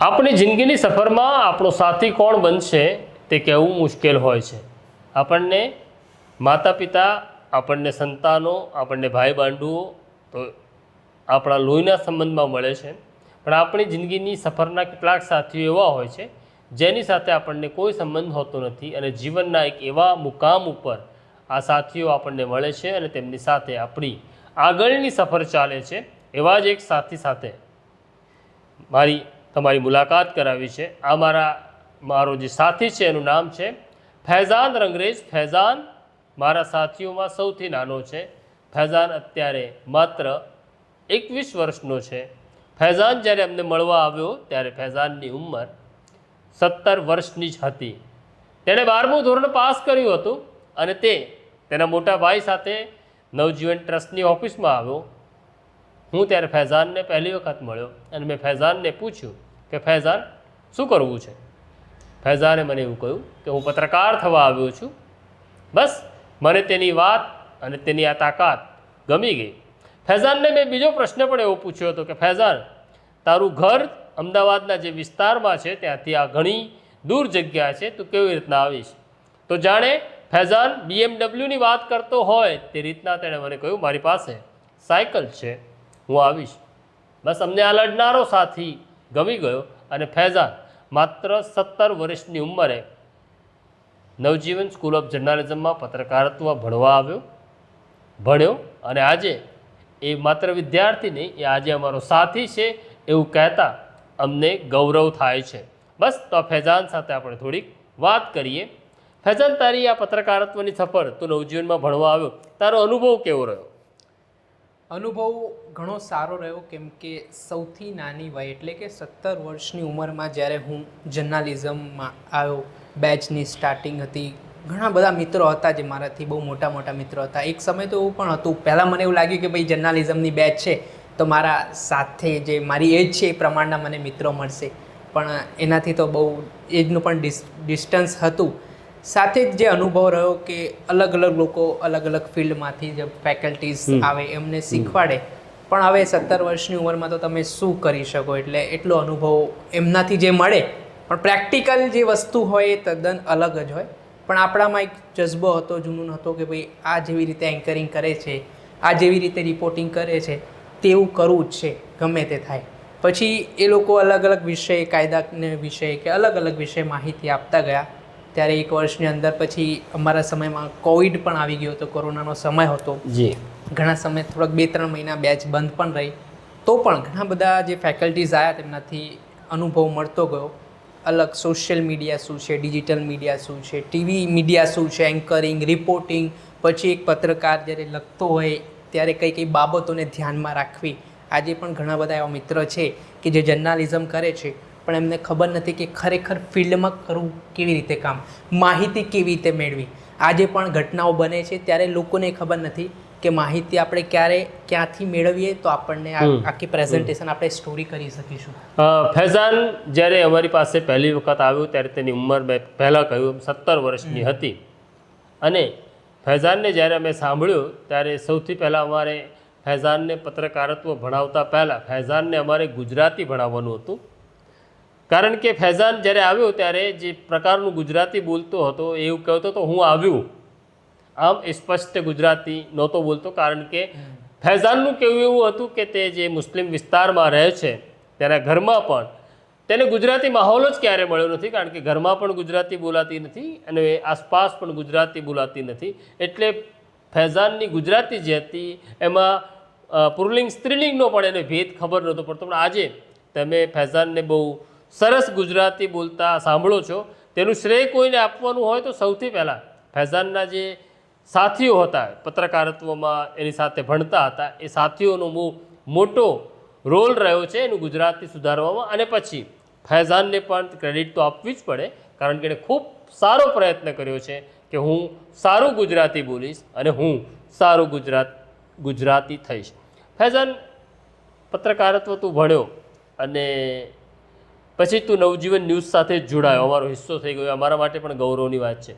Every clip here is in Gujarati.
આપણી જિંદગીની સફરમાં આપણો સાથી કોણ બનશે તે કહેવું મુશ્કેલ હોય છે. આપણને માતા પિતા આપણને સંતાનો, આપણને ભાઈ બાંધુઓ તો આપણા લોહીના સંબંધમાં મળે છે. પણ આપણી જિંદગીની સફરના કેટલાક સાથીઓ એવા હોય છે, જેની સાથે આપણને કોઈ સંબંધ હોતો નથી અને જીવનના એક એવા મુકામ ઉપર આ સાથીઓ આપણને મળે છે અને તેમની સાથે આપણી આગળની સફર ચાલે છે. એવા જ એક સાથી સાથે મારી તમારી મુલાકાત કરાવી છે. આ મારા, મારો જે સાથી છે એનું નામ છે ફૈઝાન રંગરેજ. ફૈઝાન મારા સાથીઓમાં સૌથી નાનો છે. ફૈઝાન અત્યારે માત્ર એકવીસ વર્ષનો છે. ફૈઝાન જ્યારે અમને મળવા આવ્યો ત્યારે ફૈઝાનની ઉંમર સત્તર વર્ષની જ હતી. તેણે બારમું ધોરણ પાસ કર્યું હતું અને તે તેના મોટા ભાઈ સાથે નવજીવન ટ્રસ્ટની ઓફિસમાં આવ્યો. હું ત્યારે ફૈઝાનને પહેલી વખત મળ્યો અને મેં ફૈઝાનને પૂછ્યું કે, ફૈઝાન, શું કરવું છે? ફૈઝાને મને એવું કહ્યું કે, હું પત્રકાર થવા આવ્યો છું. બસ, મને તેની વાત અને તેની આ તાકાત ગમી ગઈ. ફૈઝાનને મેં બીજો પ્રશ્ન પણ એવો પૂછ્યો હતો કે, ફૈઝાન, તારું ઘર અમદાવાદના જે વિસ્તારમાં છે, ત્યાંથી આ ઘણી દૂર જગ્યા છે, તું કેવી રીતના આવીશ? તો જાણે ફૈઝાન બીએમડબલ્યુની વાત કરતો હોય તે રીતના તેણે મને કહ્યું, મારી પાસે સાયકલ છે. હું આવીશ. બસ અમને આ લડનારો સાથી ગમી ગયો અને ફૈઝાન માત્ર સત્તર વર્ષની ઉંમરે નવજીવન સ્કૂલ ઓફ જર્નાલિઝમમાં પત્રકારત્વ ભણવા આવ્યો, ભણ્યો અને આજે એ માત્ર વિદ્યાર્થી નહીં, એ આજે અમારો સાથી છે એવું કહેતા અમને ગૌરવ થાય છે. બસ તો ફૈઝાન સાથે આપણે થોડીક વાત કરીએ. ફૈઝાન, તારી આ પત્રકારત્વની સફર તું નવજીવનમાં ભણવા આવ્યો, તારો અનુભવ કેવો રહ્યો? અનુભવ ઘણો સારો રહ્યો કેમ કે સૌથી નાની વય એટલે કે સત્તર વર્ષની ઉંમરમાં જ્યારે હું જર્નાલિઝમમાં આવ્યો, બેચની સ્ટાર્ટિંગ હતી, ઘણા બધા મિત્રો હતા જે મારાથી બહુ મોટા મોટા મિત્રો હતા. એક સમય તો એવું પણ હતું, પહેલાં મને એવું લાગ્યું કે ભાઈ જર્નાલિઝમની બેચ છે, તો મારા સાથે જે મારી એજ છે એ પ્રમાણના મને મિત્રો મળશે. પણ એનાથી તો બહુ એજનું પણ ડિસ્ટન્સ હતું. સાથે જ જે અનુભવ રહ્યો કે અલગ અલગ લોકો અલગ અલગ ફિલ્ડમાંથી જે ફેકલ્ટીઝ આવે એમને શીખવાડે. પણ હવે સત્તર વર્ષની ઉંમરમાં તો તમે શું કરી શકો? એટલે એટલો અનુભવ એમનાથી જે મળે પણ પ્રેક્ટિકલ જે વસ્તુ હોય એ તદ્દન અલગ જ હોય. પણ આપણામાં એક જજ્બો હતો જુનૂન હતો કે ભાઈ આ જેવી રીતે એન્કરિંગ કરે છે આ જેવી રીતે રિપોર્ટિંગ કરે છે તેવું કરવું જ છે ગમે તે થાય. પછી એ લોકો અલગ અલગ વિષય કાયદાને વિષય કે અલગ અલગ વિષય માહિતી આપતા ગયા. ત્યારે એક વર્ષની અંદર પછી અમારા સમયમાં કોવિડ પણ આવી ગયો હતો કોરોનાનો સમય હતો. જી. ઘણા સમય થોડાક બે ત્રણ મહિના બેચ બંધ પણ રહી. તો પણ ઘણા બધા જે ફેકલ્ટીઝ આવ્યા તેમનાથી અનુભવ મળતો ગયો. અલગ સોશિયલ મીડિયા શું છે ડિજિટલ મીડિયા શું છે ટીવી મીડિયા શું છે એન્કરિંગ રિપોર્ટિંગ પછી એક પત્રકાર જ્યારે લખતો હોય ત્યારે કઈ કઈ બાબતોને ધ્યાનમાં રાખવી. આજે પણ ઘણા બધા એવા મિત્ર છે કે જે જર્નાલિઝમ કરે છે. પણ એમને ખબર નથી કે ખરેખર ફિલ્ડમાં કરવું કેવી રીતે કામ? માહિતી કેવી રીતે મેળવી? આજે પણ ઘટનાઓ બને છે ત્યારે લોકોને ખબર નથી કે માહિતી આપણે ક્યારે ક્યાંથી મેળવીએ તો આપણને આખી પ્રેઝન્ટેશન આપણે સ્ટોરી કરી શકીશું. ફૈઝાન જ્યારે અમારી પાસે પહેલી વખત આવ્યું ત્યારે તેની ઉંમર મેં પહેલાં કહ્યું સત્તર વર્ષની હતી. અને ફૈઝાનને જ્યારે અમે સાંભળ્યું ત્યારે સૌથી પહેલાં અમારે ફૈઝાનને પત્રકારત્વ ભણાવતા પહેલાં ફૈઝાનને અમારે ગુજરાતી ભણાવવાનું હતું. કારણ કે ફૈઝાન જ્યારે આવ્યો ત્યારે જે પ્રકારનું ગુજરાતી બોલતો હતો એવું કહેતો તો હું આવ્યું. આમ સ્પષ્ટ ગુજરાતી નહોતો બોલતો, કારણ કે ફૈઝાનનું કહેવું એવું હતું કે તે જે મુસ્લિમ વિસ્તારમાં રહે છે, તેના ઘરમાં પણ, તેને ગુજરાતી માહોલ જ ક્યારે મળ્યો નથી, કારણ કે ઘરમાં પણ ગુજરાતી બોલાતી નથી અને આસપાસ પણ ગુજરાતી બોલાતી નથી. એટલે ફૈઝાનની ગુજરાતી જે હતી, એમાં પુરલિંગ સ્ત્રીલિંગનો પણ એને ભેદ ખબર નહોતો પડતો. પણ આજે તમે ફૈઝાનને બહુ સરસ ગુજરાતી બોલતા સાંભળો છો. તેનું શ્રેય કોઈને આપવાનું હોય તો સૌથી પહેલાં ફૈઝાનના જે સાથીઓ હતા, પત્રકારત્વમાં એની સાથે ભણતા હતા, એ સાથીઓનો બહુ મોટો રોલ રહ્યો છે એનું ગુજરાતી સુધારવામાં. અને પછી ફૈઝાનને પણ ક્રેડિટ તો આપવી જ પડે, કારણ કે એણે ખૂબ સારો પ્રયત્ન કર્યો છે કે હું સારું ગુજરાતી બોલીશ અને હું સારું ગુજરાત, ગુજરાતી થઈશ. ફૈઝાન, પત્રકારત્વ તું ભણ્યો અને પછી તું નવજીવન ન્યૂઝ સાથે જોડાયો. અમારો હિસ્સો થઈ ગયો. અમારા માટે પણ ગૌરવની વાત છે.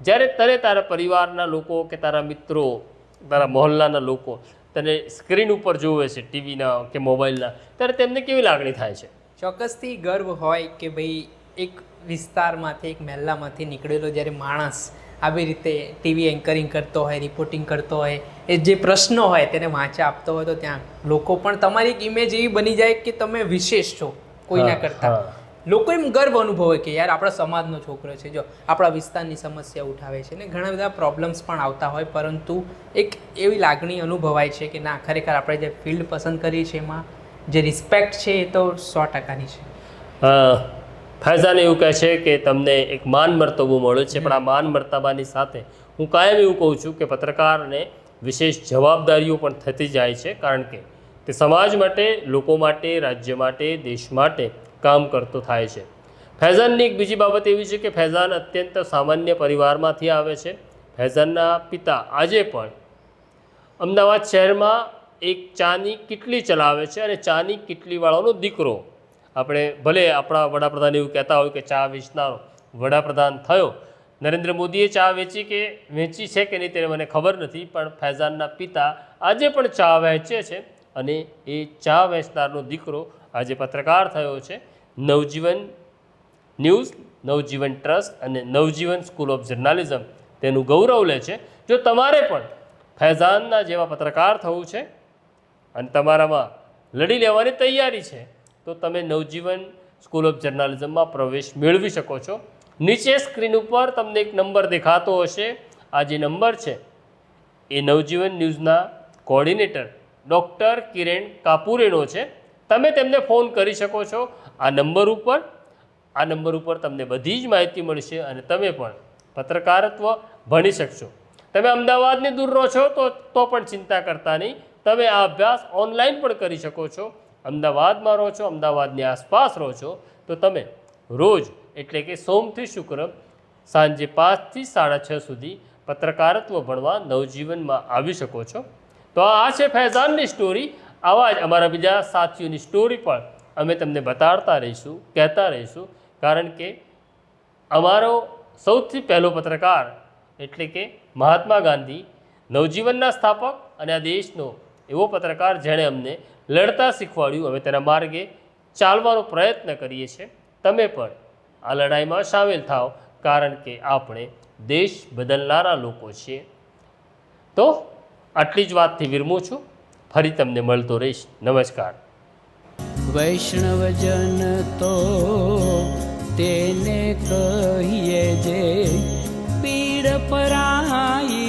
જ્યારે તને તારા પરિવારના લોકો કે તારા મિત્રો, તારા મહોલ્લાના લોકો તને સ્ક્રીન ઉપર જોવે છે, ટીવીના કે મોબાઈલના, ત્યારે તેમને કેવી લાગણી થાય છે? ચોક્કસથી ગર્વ હોય કે ભાઈ, એક વિસ્તારમાંથી, એક મહેલામાંથી નીકળેલો જ્યારે માણસ આવી રીતે ટીવી એન્કરિંગ કરતો હોય, રિપોર્ટિંગ કરતો હોય, એ જે પ્રશ્નો હોય તેને વાંચા, આપતો હોય તો ત્યાં લોકો પણ તમારી એક ઇમેજ એવી બની જાય કે તમે વિશેષ છો. કોઈના કરતા. લોકો એમ ગર્વ અનુભવે કે યાર આપણા સમાજનો છોકરો છે જો આપણા વિસ્તારની સમસ્યા ઉઠાવે છે ને ઘણા બધા પ્રોબ્લેમ્સ પણ આવતા હોય પરંતુ એક એવી લાગણી અનુભવાય છે કે ના ખરેખર આપણે જે ફિલ્ડ પસંદ કરી છે એમાં જે રિસ્પેક્ટ છે એ તો સો ટકાની છે. ફૈઝાન એવું કહે છે કે તમને એક માન મર્તબો મળ્યું છે પણ આ માન મર્તબાની સાથે હું કાયમ એવું કહું છું કે પત્રકારને વિશેષ જવાબદારીઓ પણ થતી જાય છે કારણ કે તે સમાજ માટે, લોકો માટે, રાજ્ય માટે, દેશ માટે કામ કરતો થાય છે. ફૈઝાનની એક બીજી બાબત એવી છે કે ફૈઝાન અત્યંત સામાન્ય પરિવારમાંથી આવે છે. ફૈઝાનના પિતા આજે પણ અમદાવાદ શહેરમાં એક ચાની કિટલી ચલાવે છે અને ચાની કિટલીવાળાનો દીકરો. આપણે ભલે આપણા વડાપ્રધાન એવું કહેતા હોય કે ચા વેચનારો વડાપ્રધાન થયો. નરેન્દ્ર મોદીએ ચા વેચી કે વેચી છે કે નહીં તેને મને ખબર નથી, પણ ફૈઝાનના પિતા આજે પણ ચા વહેંચે છે. અને એ ચા વેચનારનો દીકરો આજે પત્રકાર થયો છે. નવજીવન ન્યૂઝ, નવજીવન ટ્રસ્ટ અને નવજીવન સ્કૂલ ઓફ જર્નાલિઝમ તેનું ગૌરવ લે છે. જો તમારે પણ ફૈઝાનના જેવા પત્રકાર થવું છે અને તમારામાં લડી લેવાની તૈયારી છે, તો તમે નવજીવન સ્કૂલ ઓફ જર્નાલિઝમમાં પ્રવેશ મેળવી શકો છો. નીચે સ્ક્રીન ઉપર તમને એક નંબર દેખાતો હશે. આ જે નંબર છે, એ નવજીવન ન્યૂઝના કોર્ડિનેટર ડૉક્ટર કિરણ કાપુરેનો છે. તમે તેમને ફોન કરી શકો છો. આ નંબર ઉપર, આ નંબર ઉપર તમને બધી જ માહિતી મળશે અને તમે પણ પત્રકારત્વ ભણી શકશો. તમે અમદાવાદની દૂર રહો છો તો તો પણ ચિંતા કરતા નહીં. તમે આ અભ્યાસ ઓનલાઈન પણ કરી શકો છો. અમદાવાદમાં રહો છો, અમદાવાદની આસપાસ રહો છો, તો તમે રોજ એટલે કે સોમથી શુક્ર સાંજે પાંચથી સાડા છ સુધી પત્રકારત્વ ભણવા નવજીવનમાં આવી શકો છો. તો આ છે ફૈઝાનની સ્ટોરી આવા જ અમારા બીજા સાથીઓની સ્ટોરી પણ અમે તમને બતાડતા રહીશું, કહેતા રહીશું. કારણ કે અમારો સૌથી પહેલો પત્રકાર એટલે કે મહાત્મા ગાંધી નવજીવનના સ્થાપક અને આ દેશનો એવો પત્રકાર જેણે અમને લડતા શીખવાડ્યું, અમે તેના માર્ગે ચાલવાનો પ્રયત્ન કરીએ છીએ. તમે પણ આ લડાઈમાં સામેલ થાઓ કારણ કે આપણે દેશ બદલનારા લોકો છીએ. તો આટલી જ વાતથી વિરમું છું. ફરી તમને મળતો રહીશ. નમસ્કાર. વૈષ્ણવજન તો તેને કહીએ જે પીડ પરાઈ